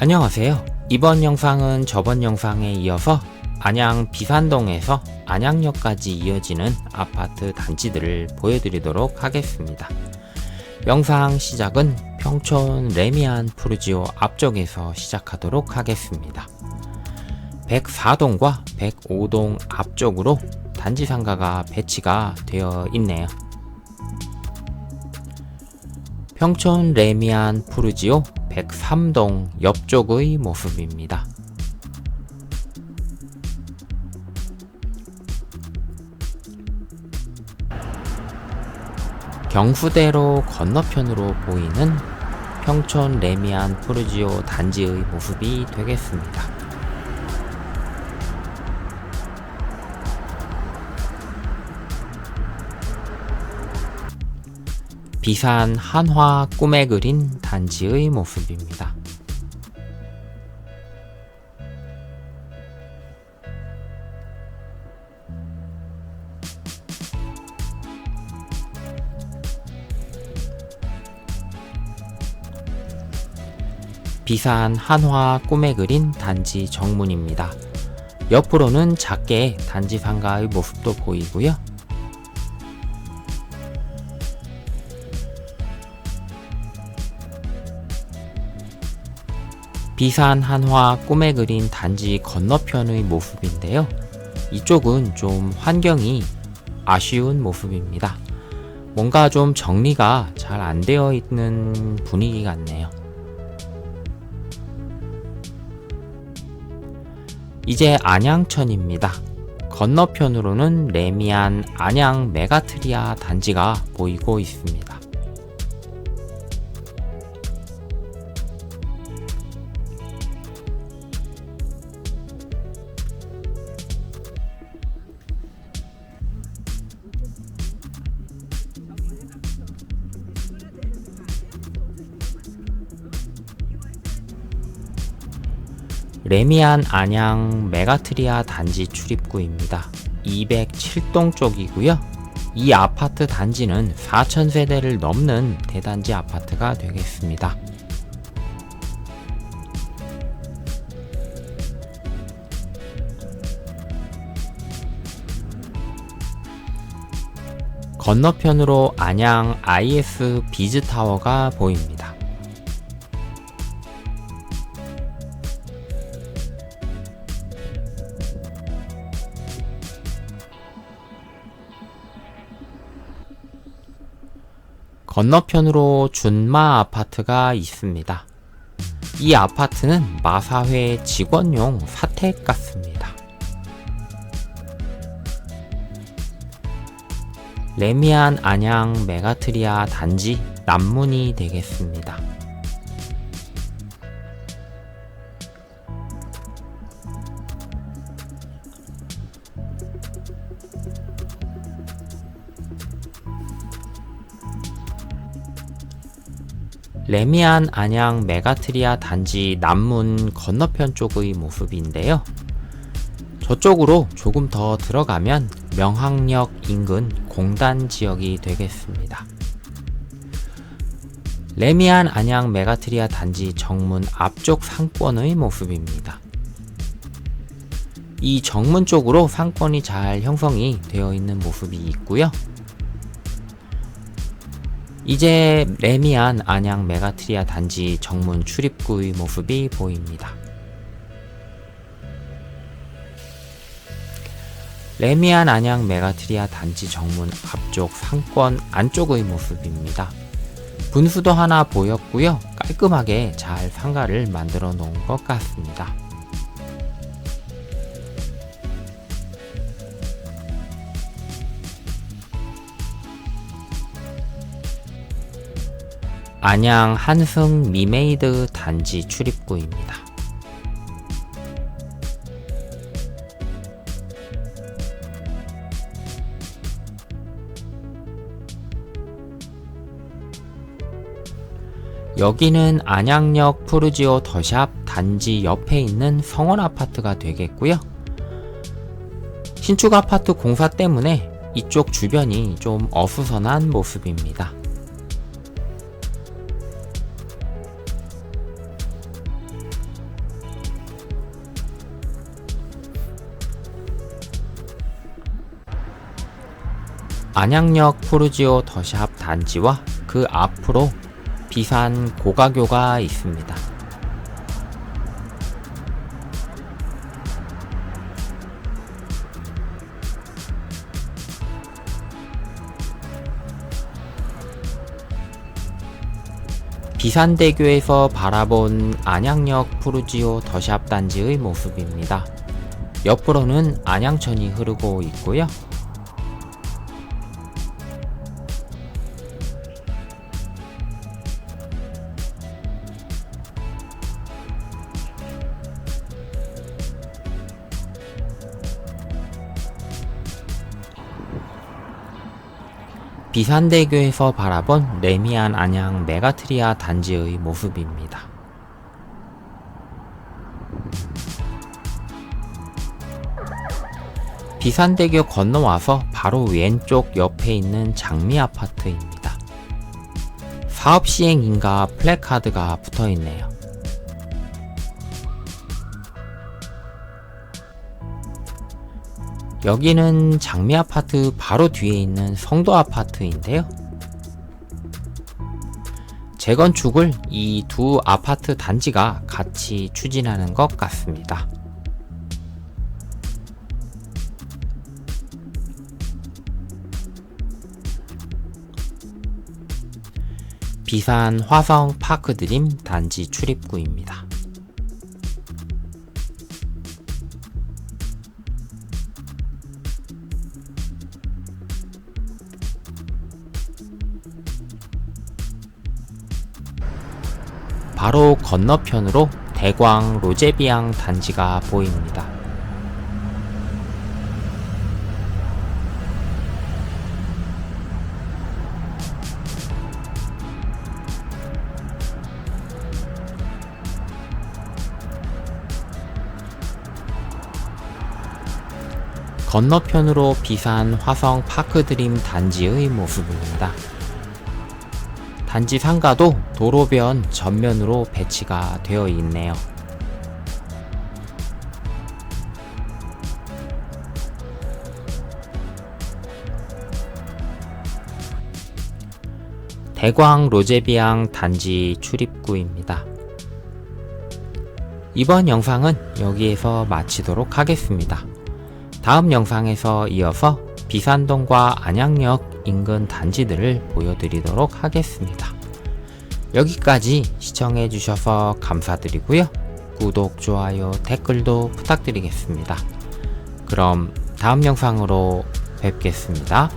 안녕하세요. 이번 영상은 저번 영상에 이어서 안양 비산동에서 안양역까지 이어지는 아파트 단지들을 보여드리도록 하겠습니다. 영상 시작은 평촌 레미안 푸르지오 앞쪽에서 시작하도록 하겠습니다. 104동과 105동 앞쪽으로 단지 상가가 배치가 되어 있네요. 평촌 레미안 푸르지오 103동 옆쪽의 모습입니다. 경수대로 건너편으로 보이는 평촌 레미안 푸르지오 단지의 모습이 되겠습니다. 비산 한화 꿈에 그린 단지의 모습입니다. 비산 한화 꿈에 그린 단지 정문입니다. 옆으로는 작게 단지 상가의 모습도 보이고요. 비산 한화 꿈에 그린 단지 건너편의 모습인데요. 이쪽은 좀 환경이 아쉬운 모습입니다. 뭔가 좀 정리가 잘 안 되어 있는 분위기 같네요. 이제 안양천입니다. 건너편으로는 레미안 안양 메가트리아 단지가 보이고 있습니다. 레미안 안양 메가트리아 단지 출입구입니다. 207동 쪽이고요. 이 아파트 단지는 4,000세대를 넘는 대단지 아파트가 되겠습니다. 건너편으로 안양 IS 비즈타워가 보입니다. 건너편으로 준마 아파트가 있습니다. 이 아파트는 마사회 직원용 사택 같습니다. 레미안 안양 메가트리아 단지 남문이 되겠습니다. 레미안 안양 메가트리아 단지 남문 건너편 쪽의 모습인데요. 저쪽으로 조금 더 들어가면 명항역 인근 공단 지역이 되겠습니다. 레미안 안양 메가트리아 단지 정문 앞쪽 상권의 모습입니다. 이 정문 쪽으로 상권이 잘 형성이 되어 있는 모습이 있고요. 이제 레미안 안양 메가트리아 단지 정문 출입구의 모습이 보입니다. 레미안 안양 메가트리아 단지 정문 앞쪽 상권 안쪽의 모습입니다. 분수도 하나 보였고요. 깔끔하게 잘 상가를 만들어 놓은 것 같습니다. 안양 한승 미메이드 단지 출입구입니다. 여기는 안양역 푸르지오 더샵 단지 옆에 있는 성원 아파트가 되겠고요. 신축 아파트 공사 때문에 이쪽 주변이 좀 어수선한 모습입니다. 안양역 푸르지오 더샵 단지와 그 앞으로 비산 고가교가 있습니다. 비산대교에서 바라본 안양역 푸르지오 더샵 단지의 모습입니다. 옆으로는 안양천이 흐르고 있고요. 비산대교에서 바라본 레미안 안양 메가트리아 단지의 모습입니다. 비산대교 건너와서 바로 왼쪽 옆에 있는 장미 아파트입니다. 사업 시행인가 플래카드가 붙어 있네요. 여기는 장미 아파트 바로 뒤에 있는 성도 아파트인데요. 재건축을 이 두 아파트 단지가 같이 추진하는 것 같습니다. 비산 화성 파크드림 단지 출입구입니다. 바로 건너편으로 대광 로제비앙 단지가 보입니다. 건너편으로 비산 화성 파크드림 단지의 모습입니다. 단지 상가도 도로변 전면으로 배치가 되어 있네요. 대광 로제비앙 단지 출입구입니다. 이번 영상은 여기에서 마치도록 하겠습니다. 다음 영상에서 이어서 비산동과 안양역 인근 단지들을 보여드리도록 하겠습니다. 여기까지 시청해주셔서 감사드리고요. 구독, 좋아요, 댓글도 부탁드리겠습니다. 그럼 다음 영상으로 뵙겠습니다.